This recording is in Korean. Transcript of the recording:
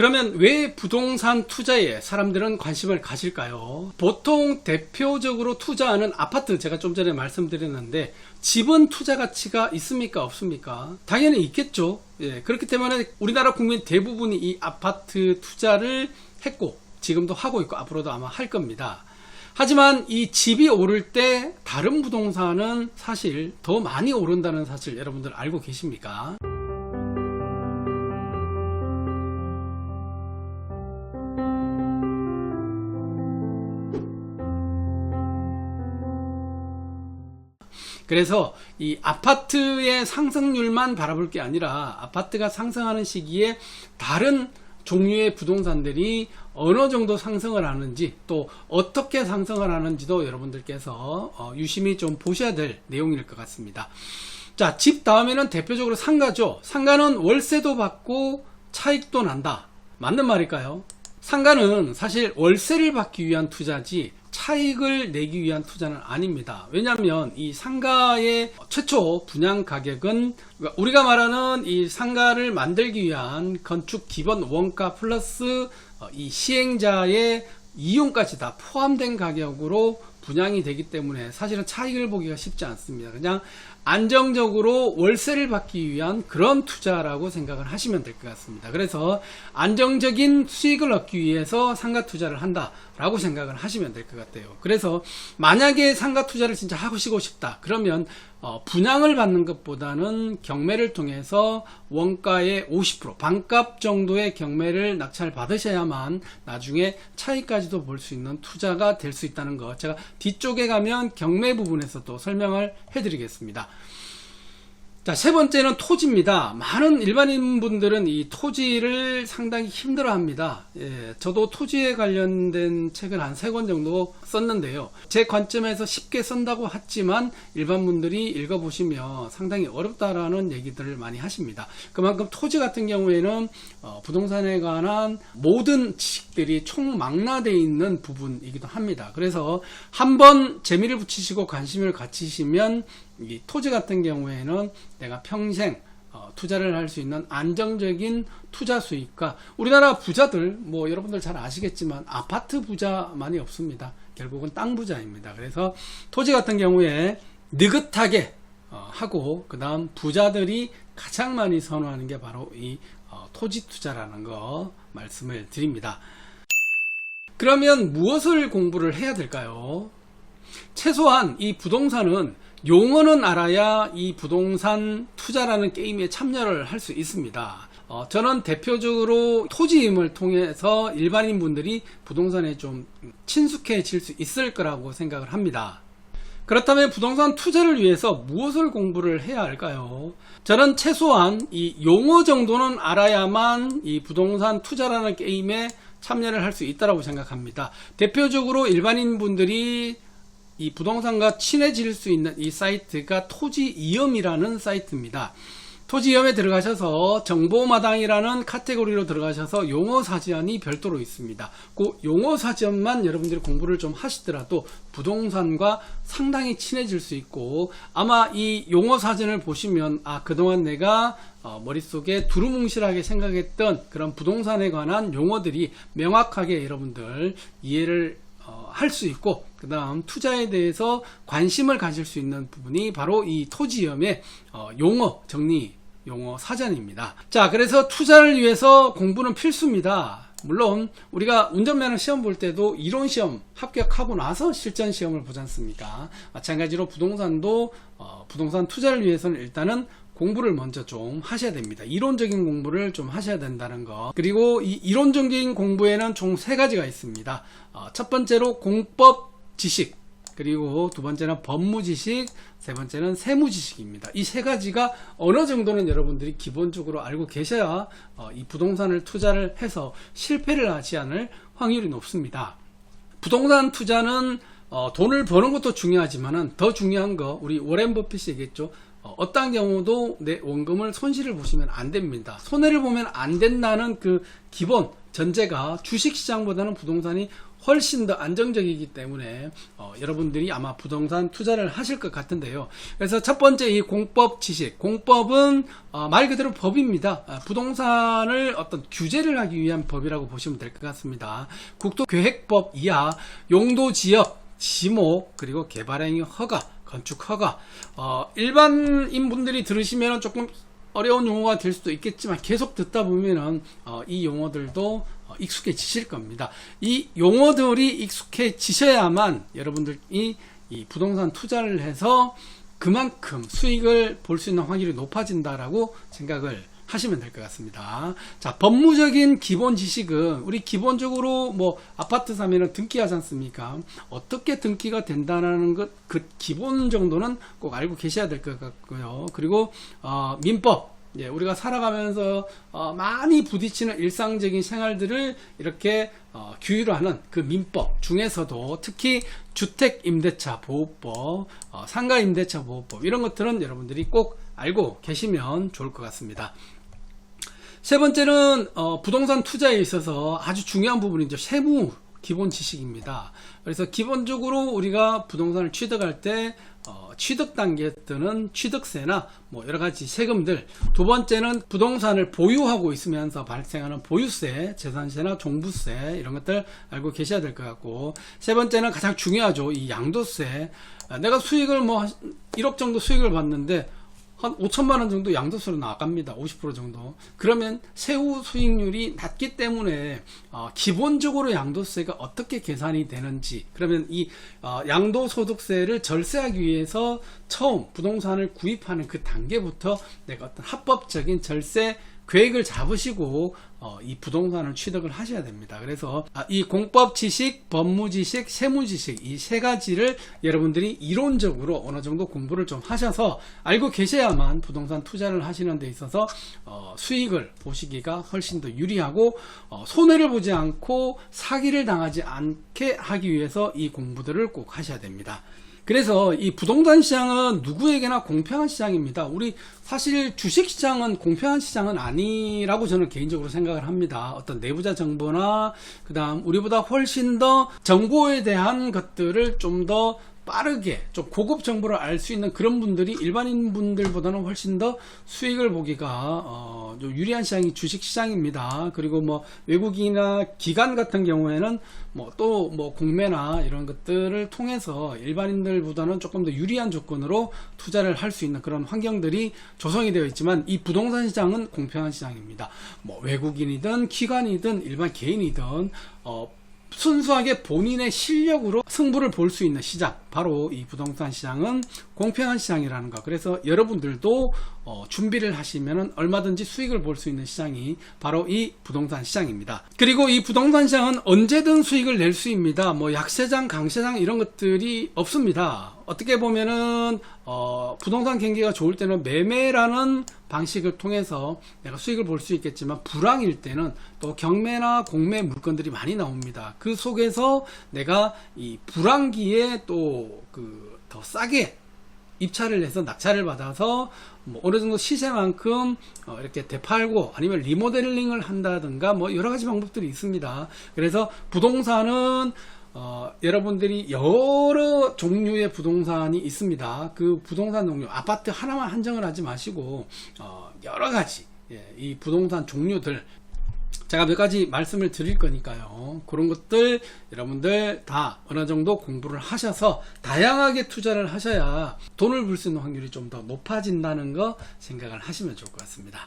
그러면 왜 부동산 투자에 사람들은 관심을 가질까요? 보통 대표적으로 투자하는 아파트 제가 좀 전에 말씀드렸는데 집은 투자 가치가 있습니까 없습니까? 당연히 있겠죠. 예, 그렇기 때문에 우리나라 국민 대부분이 이 아파트 투자를 했고 지금도 하고 있고 앞으로도 아마 할 겁니다. 하지만 이 집이 오를 때 다른 부동산은 사실 더 많이 오른다는 사실 여러분들 알고 계십니까? 그래서 이 아파트의 상승률만 바라볼 게 아니라 아파트가 상승하는 시기에 다른 종류의 부동산들이 어느 정도 상승을 하는지 또 어떻게 상승을 하는지도 여러분들께서 어, 유심히 좀 보셔야 될 내용일 것 같습니다. 자, 집 다음에는 대표적으로 상가죠. 상가는 월세도 받고 차익도 난다. 맞는 말일까요? 상가는 사실 월세를 받기 위한 투자지 차익을 내기 위한 투자는 아닙니다. 왜냐하면 이 상가의 최초 분양 가격은 우리가 말하는 이 상가를 만들기 위한 건축 기본 원가 플러스 어, 이 시행자의 이용까지 다 포함된 가격으로 분양이 되기 때문에 사실은 차익을 보기가 쉽지 않습니다. 그냥 안정적으로 월세를 받기 위한 그런 투자라고 생각을 하시면 될 것 같습니다. 그래서 안정적인 수익을 얻기 위해서 상가 투자를 한다라고 생각을 하시면 될 것 같아요. 그래서 만약에 상가 투자를 진짜 하고 싶다. 그러면 어, 분양을 받는 것보다는 경매를 통해서 원가의 50% 반값 정도의 경매를 낙찰 받으셔야만 나중에 차익까지도 볼 수 있는 투자가 될 수 있다는 거 제가 뒤쪽에 가면 경매 부분에서도 설명을 해드리겠습니다. 자, 세 번째는 토지입니다. 많은 일반인 분들은 이 토지를 상당히 힘들어 합니다. 예, 저도 토지에 관련된 책을 한 세 권 정도 썼는데요. 제 관점에서 쉽게 쓴다고 했지만 일반 분들이 읽어보시면 상당히 어렵다라는 얘기들을 많이 하십니다. 그만큼 토지 같은 경우에는 어, 부동산에 관한 모든 지식들이 총망라되어 있는 부분이기도 합니다. 그래서 한번 재미를 붙이시고 관심을 갖추시면 이 토지 같은 경우에는 내가 평생 어, 투자를 할 수 있는 안정적인 투자 수익과 우리나라 부자들 뭐 여러분들 잘 아시겠지만 아파트 부자만이 없습니다. 결국은 땅 부자입니다. 그래서 토지 같은 경우에 느긋하게 어, 하고 그 다음 부자들이 가장 많이 선호하는 게 바로 이 어, 토지 투자라는 거 말씀을 드립니다. 그러면 무엇을 공부를 해야 될까요? 최소한 이 부동산은 용어는 알아야 이 부동산 투자라는 게임에 참여를 할 수 있습니다. 어, 저는 대표적으로 토지임을 통해서 일반인 분들이 부동산에 좀 친숙해질 수 있을 거라고 생각을 합니다. 그렇다면 부동산 투자를 위해서 무엇을 공부를 해야 할까요? 저는 최소한 이 용어 정도는 알아야만 이 부동산 투자라는 게임에 참여를 할 수 있다고 생각합니다. 대표적으로 일반인 분들이 이 부동산과 친해질 수 있는 이 사이트가 토지이음이라는 사이트입니다. 토지이음에 들어가셔서 정보마당이라는 카테고리로 들어가셔서 용어 사전이 별도로 있습니다. 그 용어 사전만 여러분들이 공부를 좀 하시더라도 부동산과 상당히 친해질 수 있고 아마 이 용어 사전을 보시면 아 그동안 내가 어, 머릿속에 두루뭉실하게 생각했던 그런 부동산에 관한 용어들이 명확하게 여러분들 이해를 어, 할 수 있고 그 다음 투자에 대해서 관심을 가질 수 있는 부분이 바로 이 토지염의 어, 용어 정리 용어 사전입니다. 자, 그래서 투자를 위해서 공부는 필수입니다. 물론 우리가 운전면허 시험 볼 때도 이론 시험 합격하고 나서 실전 시험을 보지 않습니까? 마찬가지로 부동산도 어, 부동산 투자를 위해서는 일단은 공부를 먼저 좀 하셔야 됩니다. 이론적인 공부를 좀 하셔야 된다는 거. 그리고 이 이론적인 공부에는 총 세 가지가 있습니다. 어, 첫 번째로 공법 지식, 그리고 두 번째는 법무 지식, 세 번째는 세무 지식입니다. 이 세 가지가 어느 정도는 여러분들이 기본적으로 알고 계셔야 어, 이 부동산을 투자를 해서 실패를 하지 않을 확률이 높습니다. 부동산 투자는 어, 돈을 버는 것도 중요하지만은 더 중요한 거 우리 워렌 버핏이 얘기했죠. 어, 어떤 경우도 내 원금을 손실을 보시면 안 됩니다. 손해를 보면 안 된다는 그 기본 전제가 주식시장보다는 부동산이 훨씬 더 안정적이기 때문에 어, 여러분들이 아마 부동산 투자를 하실 것 같은데요. 그래서 첫 번째 이 공법 지식. 공법은 어, 말 그대로 법입니다. 아, 부동산을 어떤 규제를 하기 위한 법이라고 보시면 될 것 같습니다. 국토계획법 이하 용도 지역 지목 그리고 개발행위 허가 건축 허가 어, 일반인 분들이 들으시면 조금 어려운 용어가 될 수도 있겠지만 계속 듣다 보면은 어, 이 용어들도 어, 익숙해지실 겁니다. 이 용어들이 익숙해지셔야만 여러분들이 이 부동산 투자를 해서 그만큼 수익을 볼 수 있는 확률이 높아진다라고 생각을 하시면 될 것 같습니다. 자, 법무적인 기본 지식은 우리 기본적으로 뭐 아파트 사면은 등기하지 않습니까? 어떻게 등기가 된다는 것, 그 기본 정도는 꼭 알고 계셔야 될 것 같고요. 그리고 어, 민법, 예, 우리가 살아가면서 어, 많이 부딪히는 일상적인 생활들을 이렇게 어, 규율하는 그 민법 중에서도 특히 주택임대차 보호법, 어, 상가임대차 보호법 이런 것들은 여러분들이 꼭 알고 계시면 좋을 것 같습니다. 세 번째는 어, 부동산 투자에 있어서 아주 중요한 부분이죠. 세무 기본 지식입니다. 그래서 기본적으로 우리가 부동산을 취득할 때 어, 취득 단계에 뜨는 취득세나 뭐 여러 가지 세금들. 두 번째는 부동산을 보유하고 있으면서 발생하는 보유세, 재산세나 종부세 이런 것들 알고 계셔야 될 것 같고 세 번째는 가장 중요하죠. 이 양도세. 아, 내가 수익을 뭐 1억 정도 수익을 받는데 한 5천만 원 정도 양도세로 나갑니다. 50% 정도. 그러면 세후 수익률이 낮기 때문에 어, 기본적으로 양도세가 어떻게 계산이 되는지 그러면 이 어, 양도소득세를 절세하기 위해서 처음 부동산을 구입하는 그 단계부터 내가 어떤 합법적인 절세 계획을 잡으시고 어, 이 부동산을 취득을 하셔야 됩니다. 그래서 아, 이 공법 지식, 법무 지식, 세무 지식 이 세 가지를 여러분들이 이론적으로 어느 정도 공부를 좀 하셔서 알고 계셔야만 부동산 투자를 하시는 데 있어서 어, 수익을 보시기가 훨씬 더 유리하고 어, 손해를 보지 않고 사기를 당하지 않게 하기 위해서 이 공부들을 꼭 하셔야 됩니다. 그래서 이 부동산 시장은 누구에게나 공평한 시장입니다. 우리 사실 주식 시장은 공평한 시장은 아니라고 저는 개인적으로 생각을 합니다. 어떤 내부자 정보나 그다음 우리보다 훨씬 더 정보에 대한 것들을 좀더 빠르게 좀 고급 정보를 알 수 있는 그런 분들이 일반인 분들보다는 훨씬 더 수익을 보기가 어, 좀 유리한 시장이 주식 시장입니다. 그리고 뭐 외국인이나 기관 같은 경우에는 뭐또뭐 공매나 이런 것들을 통해서 일반인들보다는 조금 더 유리한 조건으로 투자를 할 수 있는 그런 환경들이 조성이 되어 있지만 이 부동산 시장은 공평한 시장입니다. 뭐 외국인이든 기관이든 일반 개인이든 어, 순수하게 본인의 실력으로 승부를 볼 수 있는 시장 바로 이 부동산 시장은 공평한 시장이라는 것. 그래서 여러분들도 어, 준비를 하시면 얼마든지 수익을 볼 수 있는 시장이 바로 이 부동산 시장입니다. 그리고 이 부동산 시장은 언제든 수익을 낼 수 있습니다. 뭐 약세장 강세장 이런 것들이 없습니다 어떻게 보면은 어, 부동산 경기가 좋을 때는 매매라는 방식을 통해서 내가 수익을 볼 수 있겠지만 불황일 때는 또 경매나 공매 물건들이 많이 나옵니다. 그 속에서 내가 이 불황기에 또 그 더 싸게 입찰을 해서 낙찰을 받아서 뭐 어느 정도 시세만큼 어 이렇게 되팔고 아니면 리모델링을 한다든가 뭐 여러 가지 방법들이 있습니다. 그래서 부동산은 어, 여러분들이 여러 종류의 부동산이 있습니다. 그 부동산 종류, 아파트 하나만 한정을 하지 마시고, 어, 여러 가지, 예, 이 부동산 종류들, 제가 몇 가지 말씀을 드릴 거니까요. 그런 것들 여러분들 다 어느 정도 공부를 하셔서 다양하게 투자를 하셔야 돈을 벌 수 있는 확률이 좀 더 높아진다는 거 생각을 하시면 좋을 것 같습니다.